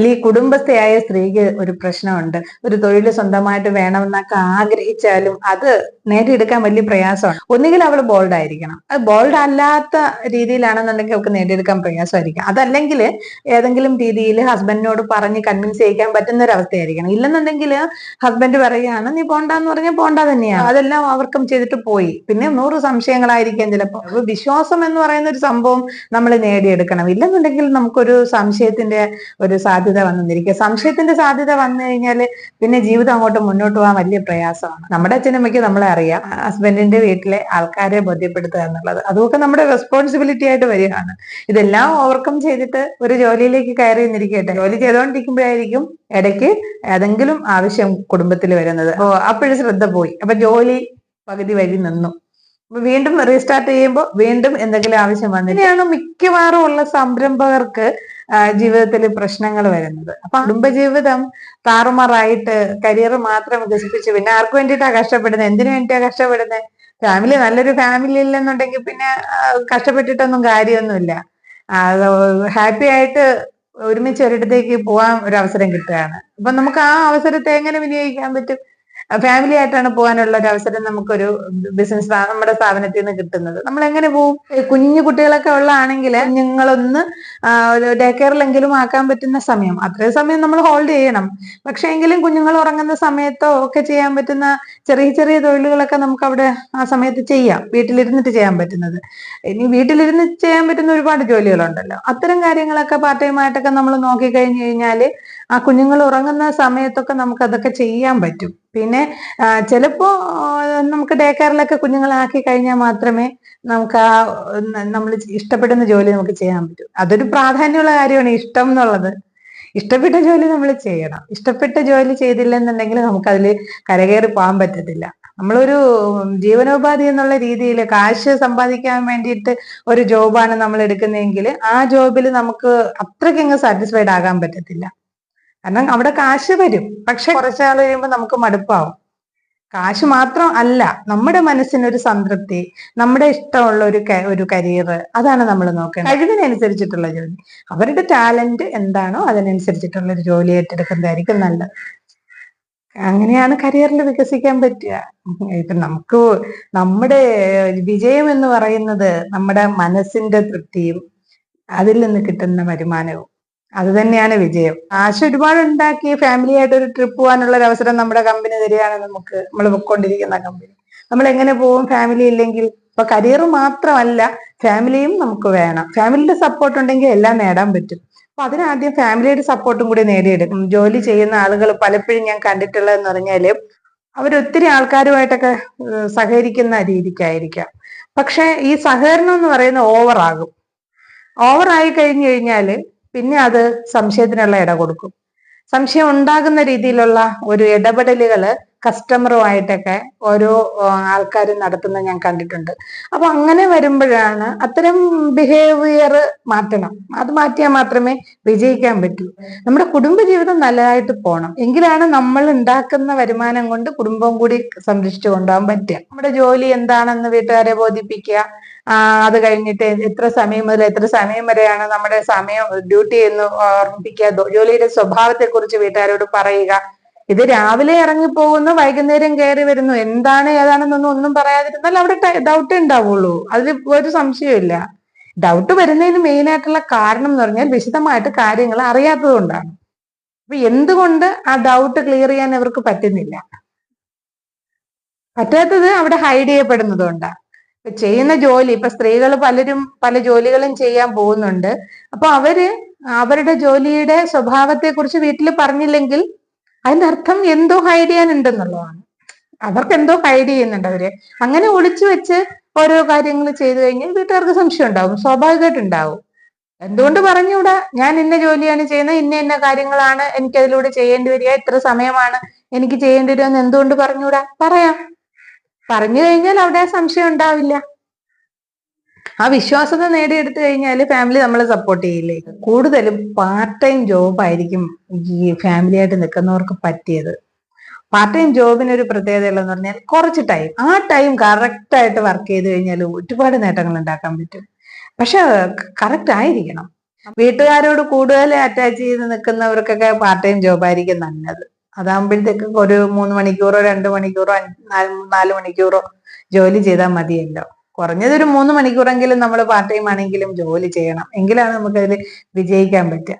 ഈ കുടുംബസ്ഥയായ സ്ത്രീക്ക് ഒരു പ്രശ്നമുണ്ട്. ഒരു തൊഴിൽ സ്വന്തമായിട്ട് വേണമെന്നൊക്കെ ആഗ്രഹിച്ചാലും അത് നേടിയെടുക്കാൻ വലിയ പ്രയാസമാണ്. ഒന്നുകിൽ അവൾ ബോൾഡ് ആയിരിക്കണം. അത് ബോൾഡ് അല്ലാത്ത രീതിയിലാണെന്നുണ്ടെങ്കിൽ അവൾക്ക് നേടിയെടുക്കാൻ പ്രയാസമായിരിക്കും. അതല്ലെങ്കിൽ ഏതെങ്കിലും രീതിയിൽ ഹസ്ബൻഡിനോട് പറഞ്ഞ് കൺവിൻസ് ചെയ്യിക്കാൻ പറ്റുന്ന ഒരു അവസ്ഥയായിരിക്കണം ഇല്ലെന്നുണ്ടെങ്കിൽ ഹസ്ബൻഡ് പറയുകയാണ് നീ പോണ്ടെന്ന് പറഞ്ഞാൽ പോണ്ട തന്നെയാണ്. അതെല്ലാം അവർക്കും ചെയ്തിട്ട് പോയി. പിന്നെ നൂറ് സംശയങ്ങളായിരിക്കാം ചിലപ്പോൾ. വിശ്വാസം എന്ന് പറയുന്ന ഒരു സംഭവം നമ്മൾ നേടിയെടുക്കണം. ഇല്ലെന്നുണ്ടെങ്കിൽ നമുക്കൊരു സംശയത്തിന്റെ ഒരു സാധ്യത വന്നിരിക്കുക. സംശയത്തിന്റെ സാധ്യത വന്നു കഴിഞ്ഞാൽ പിന്നെ ജീവിതം അങ്ങോട്ട് മുന്നോട്ട് പോകാൻ വലിയ പ്രയാസമാണ്. നമ്മുടെ അച്ഛനമ്മയ്ക്ക് നമ്മളെ അറിയാം. ഹസ്ബൻഡിന്റെ വീട്ടിലെ ആൾക്കാരെ ബോധ്യപ്പെടുത്തുക എന്നുള്ളത്. അതൊക്കെ നമ്മുടെ റെസ്പോൺസിബിലിറ്റി ആയിട്ട് വരികയാണ്. ഇതെല്ലാം ഓവർകം ചെയ്തിട്ട് ഒരു ജോലിയിലേക്ക് കയറി നിന്നിരിക്കട്ടെ. ജോലി ചെയ്തുകൊണ്ടിരിക്കുമ്പോഴായിരിക്കും ഇടയ്ക്ക് ഏതെങ്കിലും ആവശ്യം കുടുംബത്തിൽ വരുന്നത്. അപ്പോഴും ശ്രദ്ധ പോയി. അപ്പൊ ജോലി പകുതി വഴി നിന്നു. വീണ്ടും റീസ്റ്റാർട്ട് ചെയ്യുമ്പോൾ വീണ്ടും എന്തെങ്കിലും ആവശ്യം വന്നു. ഇങ്ങനെയാണ് മിക്കവാറും ഉള്ള സംരംഭകർക്ക് ജീവിതത്തിൽ പ്രശ്നങ്ങൾ വരുന്നത്. അപ്പൊ കുടുംബജീവിതം താറുമാറായിട്ട് കരിയർ മാത്രം വികസിപ്പിച്ച് പിന്നെ ആർക്ക് വേണ്ടിയിട്ടാ കഷ്ടപ്പെടുന്നത് എന്തിനു വേണ്ടിയിട്ടാ കഷ്ടപ്പെടുന്നത് ഫാമിലി നല്ലൊരു ഫാമിലി ഇല്ലെന്നുണ്ടെങ്കിൽ പിന്നെ കഷ്ടപ്പെട്ടിട്ടൊന്നും കാര്യമൊന്നുമില്ല. ഹാപ്പി ആയിട്ട് ഒരുമിച്ച് ഒരിടത്തേക്ക് പോകാൻ ഒരു അവസരം കിട്ടുകയാണ്. അപ്പൊ നമുക്ക് ആ അവസരത്തെ എങ്ങനെ വിനിയോഗിക്കാൻ പറ്റും? ഫാമിലി ആയിട്ടാണ് പോകാനുള്ള ഒരു അവസരം നമുക്കൊരു ബിസിനസ് നമ്മുടെ സ്ഥാപനത്തിൽ നിന്ന് കിട്ടുന്നത്. നമ്മൾ എങ്ങനെ പോവും കുഞ്ഞു കുട്ടികളൊക്കെ ഉള്ളതാണെങ്കിൽ നിങ്ങളൊന്ന് ഡേ കെയറിലെങ്കിലും ആക്കാൻ പറ്റുന്ന സമയം. അത്രയും സമയം നമ്മൾ ഹോൾഡ് ചെയ്യണം. പക്ഷെ എങ്കിലും കുഞ്ഞുങ്ങൾ ഉറങ്ങുന്ന സമയത്തോ ഒക്കെ ചെയ്യാൻ പറ്റുന്ന ചെറിയ ചെറിയ തൊഴിലുകളൊക്കെ നമുക്ക് അവിടെ ആ സമയത്ത് ചെയ്യാം. വീട്ടിലിരുന്നിട്ട് ചെയ്യാൻ പറ്റുന്നത്. ഇനി വീട്ടിലിരുന്ന് ചെയ്യാൻ പറ്റുന്ന ഒരുപാട് ജോലികളുണ്ടല്ലോ. അത്തരം കാര്യങ്ങളൊക്കെ പാർട്ട് ടൈം ആയിട്ടൊക്കെ നമ്മൾ നോക്കിക്കഴിഞ്ഞു കഴിഞ്ഞാൽ ആ കുഞ്ഞുങ്ങൾ ഉറങ്ങുന്ന സമയത്തൊക്കെ നമുക്ക് അതൊക്കെ ചെയ്യാൻ പറ്റും. പിന്നെ ചിലപ്പോൾ ചിലപ്പോ നമുക്ക് ഡേ കെയറിലൊക്കെ കുഞ്ഞുങ്ങളെ ആക്കി കഴിഞ്ഞാൽ മാത്രമേ നമുക്ക് ആ നമ്മൾ ഇഷ്ടപ്പെടുന്ന ജോലി നമുക്ക് ചെയ്യാൻ പറ്റൂ. അതൊരു പ്രാധാന്യമുള്ള കാര്യമാണ് ഇഷ്ടം എന്നുള്ളത്. ഇഷ്ടപ്പെട്ട ജോലി നമ്മൾ ചെയ്യണം. ഇഷ്ടപ്പെട്ട ജോലി ചെയ്തില്ലെന്നുണ്ടെങ്കിൽ നമുക്ക് അതിൽ കരകയറി പോകാൻ പറ്റത്തില്ല. നമ്മളൊരു ജീവനോപാധി എന്നുള്ള രീതിയിൽ കാശ് സമ്പാദിക്കാൻ വേണ്ടിയിട്ട് ഒരു ജോബാണ് നമ്മൾ എടുക്കുന്നതെങ്കിൽ ആ ജോബിൽ നമുക്ക് അത്രയ്ക്കങ്ങ് സാറ്റിസ്ഫൈഡ് ആകാൻ പറ്റത്തില്ല. കാരണം അവിടെ കാശ് വരും. പക്ഷെ കുറച്ചാൾ കഴിയുമ്പോൾ നമുക്ക് മടുപ്പാവും. കാശ് മാത്രം അല്ല നമ്മുടെ മനസ്സിനൊരു സംതൃപ്തി നമ്മുടെ ഇഷ്ടമുള്ള ഒരു ഒരു കരിയർ അതാണ് നമ്മൾ നോക്കേണ്ടത്. കഴിവിനനുസരിച്ചിട്ടുള്ള ജോലി. അവരുടെ ടാലന്റ് എന്താണോ അതിനനുസരിച്ചിട്ടുള്ള ഒരു ജോലി ഏറ്റെടുക്കുന്നതായിരിക്കും നല്ലത്. അങ്ങനെയാണ് കരിയറിൽ വികസിക്കാൻ പറ്റുക. ഇപ്പൊ നമുക്ക് നമ്മുടെ വിജയം എന്ന് പറയുന്നത് നമ്മുടെ മനസ്സിന്റെ തൃപ്തിയും അതിൽ നിന്ന് കിട്ടുന്ന വരുമാനവും. അത് തന്നെയാണ് വിജയം. ആശ ഒരുപാട് ഉണ്ടാക്കി ഫാമിലി ആയിട്ട് ഒരു ട്രിപ്പ് പോകാനുള്ള ഒരു അവസരം നമ്മുടെ കമ്പനി തരികയാണ് നമുക്ക് നമ്മൾ പൊയ്ക്കൊണ്ടിരിക്കുന്ന കമ്പനി നമ്മൾ എങ്ങനെ പോകും ഫാമിലി ഇല്ലെങ്കിൽ? ഇപ്പൊ കരിയർ മാത്രമല്ല ഫാമിലിയും നമുക്ക് വേണം. ഫാമിലിയുടെ സപ്പോർട്ട് ഉണ്ടെങ്കിൽ എല്ലാം നേടാൻ പറ്റും. അപ്പൊ അതിനാദ്യം ഫാമിലിയുടെ സപ്പോർട്ടും കൂടി നേടിയെടുക്കും ജോലി ചെയ്യുന്ന ആളുകൾ പലപ്പോഴും ഞാൻ കണ്ടിട്ടുള്ളതെന്ന് പറഞ്ഞാൽ അവരൊത്തിരി ആൾക്കാരുമായിട്ടൊക്കെ സഹകരിക്കുന്ന രീതിക്കായിരിക്കാം. പക്ഷെ ഈ സഹകരണം എന്ന് പറയുന്നത് ഓവറാകും ഓവറായി കഴിഞ്ഞു കഴിഞ്ഞാൽ പിന്നെ അത് സംശയത്തിനുള്ള ഇട കൊടുക്കും. സംശയം ഉണ്ടാകുന്ന രീതിയിലുള്ള ഒരു ഇടപെടലുകൾ കസ്റ്റമറുമായിട്ടൊക്കെ ഓരോ ആൾക്കാരും നടത്തുന്നത് ഞാൻ കണ്ടിട്ടുണ്ട്. അപ്പൊ അങ്ങനെ വരുമ്പോഴാണ് അത്തരം ബിഹേവിയർ മാറ്റണം. അത് മാറ്റിയാൽ മാത്രമേ വിജയിക്കാൻ പറ്റൂ. നമ്മുടെ കുടുംബജീവിതം നല്ലതായിട്ട് പോകണം എങ്കിലാണ് നമ്മൾ ഉണ്ടാക്കുന്ന വരുമാനം കൊണ്ട് കുടുംബം കൂടി സംരക്ഷിച്ചു കൊണ്ടുപോകാൻ പറ്റുക. നമ്മുടെ ജോലി എന്താണെന്ന് വീട്ടുകാരെ ബോധിപ്പിക്കുക. അത് കഴിഞ്ഞിട്ട് എത്ര സമയം മുതൽ എത്ര സമയം വരെയാണ് നമ്മുടെ സമയം ഡ്യൂട്ടി എന്ന് ഓർമ്മിപ്പിക്കുക. ജോലിയുടെ സ്വഭാവത്തെ കുറിച്ച് വീട്ടുകാരോട് പറയുക. ഇത് രാവിലെ ഇറങ്ങി പോകുന്നു വൈകുന്നേരം കയറി വരുന്നു. എന്താണ് ഏതാണെന്നൊന്നും ഒന്നും പറയാതിരുന്നാൽ അവിടെ ഡൗട്ട് ഉണ്ടാവുള്ളൂ. അതിൽ ഒരു സംശയമില്ല ഡൗട്ട് വരുന്നതിന് മെയിൻ ആയിട്ടുള്ള കാരണം എന്ന് പറഞ്ഞാൽ വിശദമായിട്ട് കാര്യങ്ങൾ അറിയാത്തത് കൊണ്ടാണ്. അപ്പൊ എന്തുകൊണ്ട് ആ ഡൗട്ട് ക്ലിയർ ചെയ്യാൻ അവർക്ക് പറ്റുന്നില്ല? പറ്റാത്തത് അവിടെ ഹൈഡ് ചെയ്യപ്പെടുന്നത് കൊണ്ടാണ് ചെയ്യുന്ന ജോലി ഇപ്പൊ സ്ത്രീകൾ പലരും പല ജോലികളും ചെയ്യാൻ പോകുന്നുണ്ട്. അപ്പൊ അവർ അവരുടെ ജോലിയുടെ സ്വഭാവത്തെ കുറിച്ച് വീട്ടിൽ പറഞ്ഞില്ലെങ്കിൽ അതിന്റെ അർത്ഥം എന്തോ ഹൈഡ് ചെയ്യാനുണ്ടെന്നുള്ളതാണ്. അവർക്ക് എന്തോ ഹൈഡ് ചെയ്യുന്നുണ്ട് അവർ. അങ്ങനെ ഒളിച്ചു വെച്ച് ഓരോ കാര്യങ്ങൾ ചെയ്തു കഴിഞ്ഞാൽ വീട്ടുകാർക്ക് സംശയം ഉണ്ടാവും സ്വാഭാവികമായിട്ട് ഉണ്ടാവും. എന്തുകൊണ്ട് പറഞ്ഞുകൂടാ? ഞാൻ ഇന്ന ജോലിയാണ് ചെയ്യുന്നത് ഇന്ന ഇന്ന കാര്യങ്ങളാണ് എനിക്ക് അതിലൂടെ ചെയ്യേണ്ടി വരിക ഇത്ര സമയമാണ് എനിക്ക് ചെയ്യേണ്ടി വരിക എന്ന് എന്തുകൊണ്ട് പറഞ്ഞുകൂടാ? പറയാം. പറഞ്ഞു കഴിഞ്ഞാൽ അവിടെ സംശയം ഉണ്ടാവില്ല. ആ വിശ്വാസത നേടിയെടുത്തു കഴിഞ്ഞാൽ ഫാമിലി നമ്മളെ സപ്പോർട്ട് ചെയ്യില്ലേ? കൂടുതലും പാർട്ട് ടൈം ജോബ് ആയിരിക്കും ഈ ഫാമിലി ആയിട്ട് നിൽക്കുന്നവർക്ക് പറ്റിയത്. പാർട്ട് ടൈം ജോബിന് ഒരു പ്രത്യേകത ഉള്ളതെന്ന് പറഞ്ഞാൽ കുറച്ച് ടൈം ആ ടൈം കറക്റ്റ് ആയിട്ട് വർക്ക് ചെയ്ത് കഴിഞ്ഞാൽ ഒരുപാട് നേട്ടങ്ങൾ ഉണ്ടാക്കാൻ പറ്റും. പക്ഷെ കറക്റ്റ് ആയിരിക്കണം. വീട്ടുകാരോട് കൂടുതൽ അറ്റാച്ച് ചെയ്ത് നിൽക്കുന്നവർക്കൊക്കെ പാർട്ട് ടൈം ജോബായിരിക്കും നല്ലത്. അതാകുമ്പോഴത്തേക്ക് ഒരു മൂന്ന് മണിക്കൂറോ രണ്ട് മണിക്കൂറോ നാല് മണിക്കൂറോ ജോലി ചെയ്താൽ മതിയല്ലോ. കുറഞ്ഞത് ഒരു മൂന്ന് മണിക്കൂറെങ്കിലും നമ്മൾ പാർട്ട് ടൈം ആണെങ്കിലും ജോലി ചെയ്യണം. എങ്കിലാണ് നമുക്കതിൽ വിജയിക്കാൻ പറ്റുക.